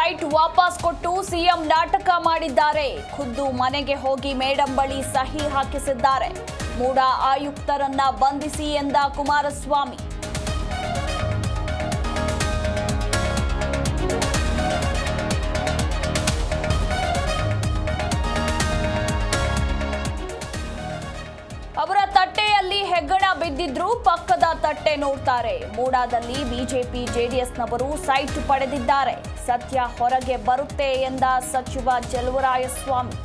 ವಾಪಸ್ ಕೊಟ್ಟು ಸಿಎಂ ನಾಟಕ ಮಾಡಿದ್ದಾರೆ. ಖುದ್ದು ಮನೆಗೆ ಹೋಗಿ ಮೇಡಂ ಬಳಿ ಸಹಿ ಹಾಕಿಸಿದ್ದಾರೆ. ಮೂಡ ಆಯುಕ್ತರನ್ನ ಬಂಧಿಸಿ ಎಂದ ಕುಮಾರಸ್ವಾಮಿ. ಅವರ ತಟ್ಟೆಯಲ್ಲಿ ಹೆಗ್ಗಣ ಬಿದ್ದಿದ್ರು ಪಕ್ಕದ ತಟ್ಟೆ ನೋಡ್ತಾರೆ. ಮೂಡಾದಲ್ಲಿ ಬಿಜೆಪಿ ಜೆಡಿಎಸ್ನವರು ಸೈಟ್ ಪಡೆದಿದ್ದಾರೆ. ಸತ್ಯ ಹೊರಗೆ ಬರುತ್ತೆ ಎಂದ ಸಚಿವ ಜಲುವರಾಯಸ್ವಾಮಿ.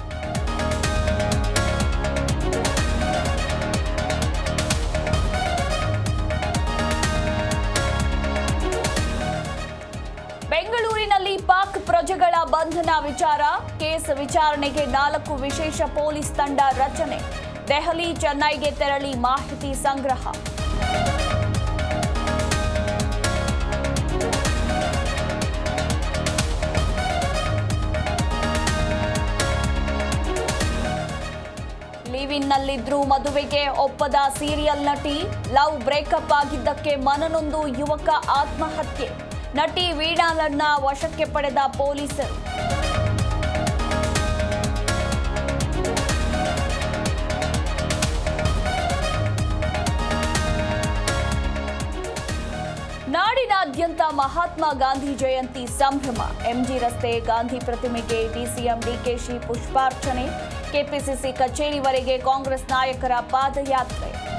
ಬೆಂಗಳೂರಿನಲ್ಲಿ ಪಾಕ್ ಪ್ರಜೆಗಳ ಬಂಧನ ವಿಚಾರ. ಕೇಸ್ ವಿಚಾರಣೆಗೆ ನಾಲ್ಕು ವಿಶೇಷ ಪೊಲೀಸ್ ತಂಡ ರಚನೆ. ದೆಹಲಿ, ಚೆನ್ನೈಗೆ ತೆರಳಿ ಮಾಹಿತಿ ಸಂಗ್ರಹ. ಲಿವಿನ್ನಲ್ಲಿದ್ರೂ ಮದುವೆಗೆ ಒಪ್ಪದ ಸೀರಿಯಲ್ ನಟಿ ಲವ್ ಬ್ರೇಕಪ್ ಆಗಿದ್ದಕ್ಕೆ ಮನನೊಂದು ಯುವಕ ಆತ್ಮಹತ್ಯೆ. ನಟಿ ವೀಣಾಳನ್ನ ವಶಕ್ಕೆ ಪಡೆದ ಪೊಲೀಸರು. ನಾಡಿನಾದ್ಯಂತ ಮಹಾತ್ಮ ಗಾಂಧಿ ಜಯಂತಿ ಸಂಭ್ರಮ. ಎಂಜಿ ರಸ್ತೆ ಗಾಂಧಿ ಪ್ರತಿಮೆಗೆ ಡಿಸಿಎಂ ಡಿಕೆಶಿ ಪುಷ್ಪಾರ್ಚನೆ. ಕೆಪಿಸಿಸಿ ಕಚೇರಿವರೆಗೆ ಕಾಂಗ್ರೆಸ್ ನಾಯಕರ ಪಾದಯಾತ್ರೆ.